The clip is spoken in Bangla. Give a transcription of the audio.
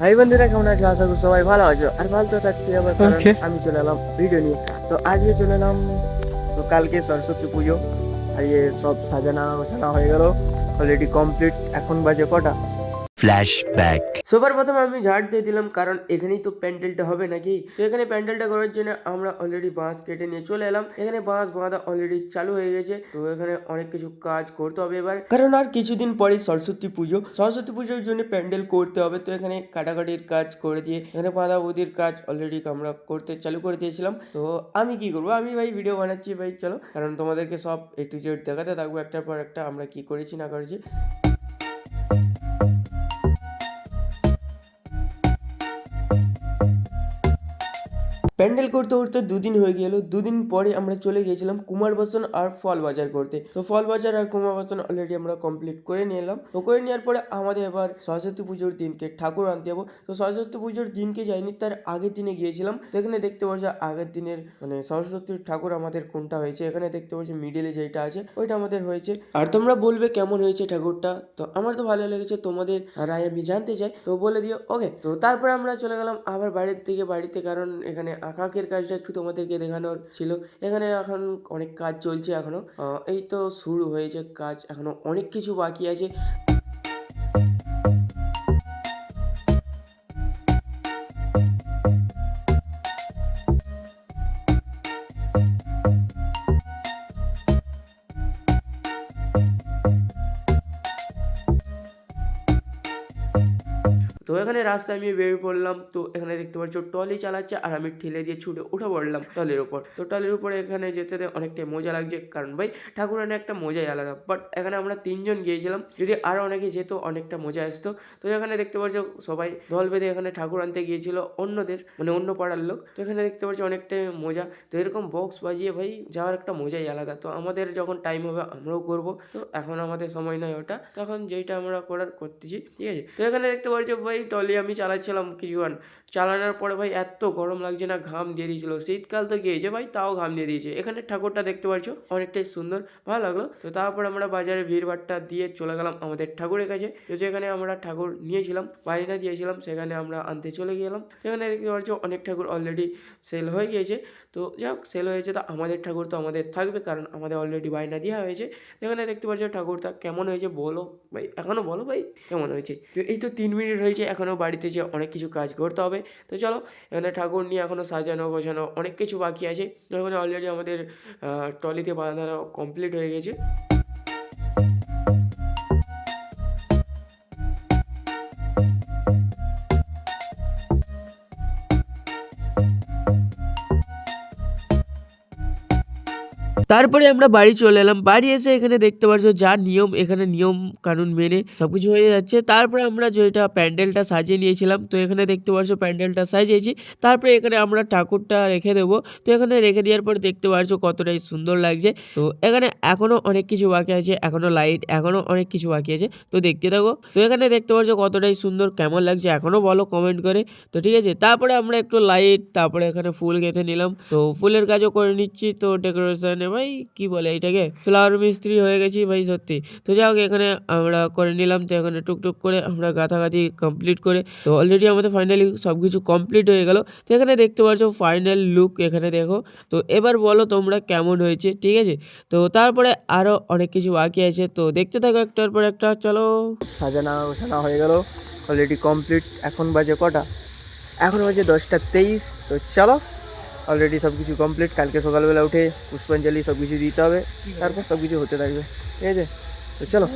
ভাই বন্ধুরা কেমন আছো? আশা করি সবাই ভালো আছো। আর ভালো তো থাকতে আবার আমি চলে এলাম ভিডিও নিয়ে। তো আজকে চলে এলাম তো কালকে সরস্বতী পুজো। আর ইয়ে সব সাজানো গোছানো হয়ে গেল। অলরেডি কমপ্লিট এখন বাজে কটা? Flashback. সবার প্রথমে আমি ঝাড় দিয়ে দিলাম, কারণ এখানেই তো প্যান্ডেলটা হবে নাকি? তো এখানে প্যান্ডেলটা করার জন্য আমরা অলরেডি বাঁশ কেটে নিয়ে চলে এলাম। এখানে বাঁশ বাঁধা অলরেডি চালু হয়ে গেছে। তো এখানে অনেক কিছু কাজ করতে হবে এবার। কারণ আর কিছুদিন পরে সরস্বতী পুজো। সরস্বতী পুজোর জন্য প্যান্ডেল করতে হবে। তো এখানে কাটাকাটির কাজ করে দিয়ে এখানে বাঁধা বুদির কাজ অলরেডি আমরা করতে চালু করে দিয়েছিলাম। তো আমি কি করব? আমি ভাই ভিডিও বানাচ্ছি ভাই, চলো। কারণ তোমাদেরকে সব এ টু জেড দেখাতে থাকব একটার পর একটা আমরা কি করেছি, না করেছি। প্যান্ডেল করতে করতে দুদিন হয়ে গেল। দুদিন পরে আমরা চলে গিয়েছিলাম কুমার বাসন আর ফল বাজার করতে। তো ফল বাজার আর কুমার বাসন অলরেডি আমরা কমপ্লিট করে নিয়ে এলাম তো করে নেওয়ার পরে আমাদের এবার সরস্বতী পুজোর দিনকে ঠাকুর আনতে যাব। তো সরস্বতী পুজোর দিনকে যাইনি, তার আগের দিনে গিয়েছিলাম। তো এখানে দেখতে পাচ্ছ আগের দিনের মানে সরস্বতীর ঠাকুর আমাদের কোনটা হয়েছে, এখানে দেখতে পাচ্ছ মিডিলে যেটা আছে, ওইটা আমাদের হয়েছে। আর তোমরা বলবে কেমন হয়েছে ঠাকুরটা? তো আমার তো ভালো লেগেছে, তোমাদের রায় আমি জানতে চাই। তো বলে দিও ওকে তো তারপরে আমরা চলে গেলাম আবার বাড়ির থেকে বাড়িতে, কারণ এখানে আঁকাকের কাজটা একটু তোমাদেরকে দেখানোর ছিল। এখানে এখন অনেক কাজ চলছে এখনও এই তো শুরু হয়েছে কাজ। এখনও অনেক কিছু বাকি আছে। তো এখানে রাস্তায় আমি বেরিয়ে পড়লাম, তো এখানে দেখতে পাচ্ছ টলি চালাচ্ছে আর আমি ঠেলে দিয়ে ছুটে উঠে পড়লাম টলির উপর। তো টলির উপরে এখানে যেতে অনেকটাই মজা লাগছে, কারণ ভাই ঠাকুরানে একটা মজাই আলাদা। বাট এখানে আমরা তিনজন গিয়েছিলাম, যদি আরও অনেকে যেত অনেকটা মজা আসতো। তো এখানে দেখতে পাচ্ছ সবাই দল বেঁধে এখানে ঠাকুর আনতে গিয়েছিল, অন্যদের মানে অন্য পাড়ার লোক। তো এখানে দেখতে পাচ্ছ অনেকটাই মজা। তো এরকম বক্স বাজিয়ে ভাই যাওয়ার একটা মজাই আলাদা। তো আমাদের যখন টাইম হবে আমরাও করব। তো এখন আমাদের সময় নয় ওটা। তখন যেইটা আমরা করার করতেছি, ঠিক আছে? তো এখানে দেখতে পাচ্ছ ভাই টলি আমি চালাচ্ছিলাম কিছুক্ষণ। চালানোর পরে ভাই এত গরম লাগছে না, ঘাম দিয়ে দিয়েছিল। শীতকাল তো গিয়েছে ভাই, তাও ঘাম দিয়ে দিয়েছে। এখানে ঠাকুরটা দেখতে পাচ্ছ, অনেকটাই সুন্দর, ভালো লাগল। তো তারপর আমরা বাজারে ভিড় ভাট্টা দিয়ে চলে গেলাম আমাদের ঠাকুরের কাছে। তো যেখানে আমরা ঠাকুর নিয়েছিলাম, বায়না দিয়েছিলাম, সেখানে আমরা আনতে চলে গেলাম। সেখানে দেখতে পাচ্ছ অনেক ঠাকুর অলরেডি সেল হয়ে গিয়েছে। তো যাক সেল হয়েছে তো আমাদের ঠাকুর তো আমাদের থাকবে, কারণ আমাদের অলরেডি বায়না দেওয়া হয়েছে। এখানে দেখতে পাচ্ছ ঠাকুরটা কেমন হয়েছে বলো ভাই, এখনও বলো ভাই, কেমন হয়েছে? তো এই তো তিন মিনিট হয়েছে এখনও বাড়িতে যে অনেক কিছু কাজ করতে হবে। তো চলো, এখানে ঠাকুর নিয়ে এখনও সাজানো গোছানো অনেক কিছু বাকি আছে। তো এখানে অলরেডি আমাদের ট্রলিতে বাঁধানো কমপ্লিট হয়ে গেছে। তারপরে আমরা বাড়ি চলে এলাম। বাড়ি এসে এখানে দেখতে পাচ্ছ যা নিয়ম, এখানে নিয়ম কানুন মেনে সবকিছু হয়ে যাচ্ছে। তারপরে আমরা যেটা প্যান্ডেলটা সাজিয়ে নিয়েছিলাম, তো এখানে দেখতে পাচ্ছ প্যান্ডেলটা সাজিয়েছি। তারপরে এখানে আমরা ঠাকুরটা রেখে দেবো। তো এখানে রেখে দেওয়ার পর দেখতে পাচ্ছ কতটাই সুন্দর লাগছে। তো এখানে এখনও অনেক কিছু বাকি আছে, এখনও লাইট, এখনও অনেক কিছু বাকি আছে। তো দেখতে থাকো। তো এখানে দেখতে পাচ্ছ কতটাই সুন্দর, কেমন লাগছে এখনও বলো কমেন্ট করে। তো ঠিক আছে, তারপরে আমরা একটু লাইট, তারপরে এখানে ফুল গেঁথে নিলাম। তো ফুলের কাজও করে নিচ্ছি, তো ডেকোরেশনে ভাই, কি বলে এটাকে? ফ্লাওয়ার মিস্ত্রি হয়ে গেছি ভাই, সত্যি। তো যাই হোক এখানে আমরা করে নিলাম, তো এখানে টুকটুক করে আমরা গাঁথাগাথি কমপ্লিট করে, তো অলরেডি আমাদের ফাইনালি সব কিছু কমপ্লিট হয়ে গেল। তো এখানে দেখতে পাচ্ছ ফাইনাল লুক এখানে দেখো। তো এবার বলো তোমরা কেমন হয়েছে, ঠিক আছে? তো তারপরে আরও অনেক কিছু বাকি আছে, তো দেখতে থাকো একটার পর একটা, চলো। সাজানো গোছানো হয়ে গেল অলরেডি কমপ্লিট এখন বাজে কটা? এখন বাজে দশটা তেইশ, তো চলো। অলরেডি সব কিছু কমপ্লিট কালকে সকালবেলা উঠে পুষ্পাঞ্জলি সব কিছু দিতে হবে তারপর সব কিছু হতে থাকবে ঠিক আছে তো চলো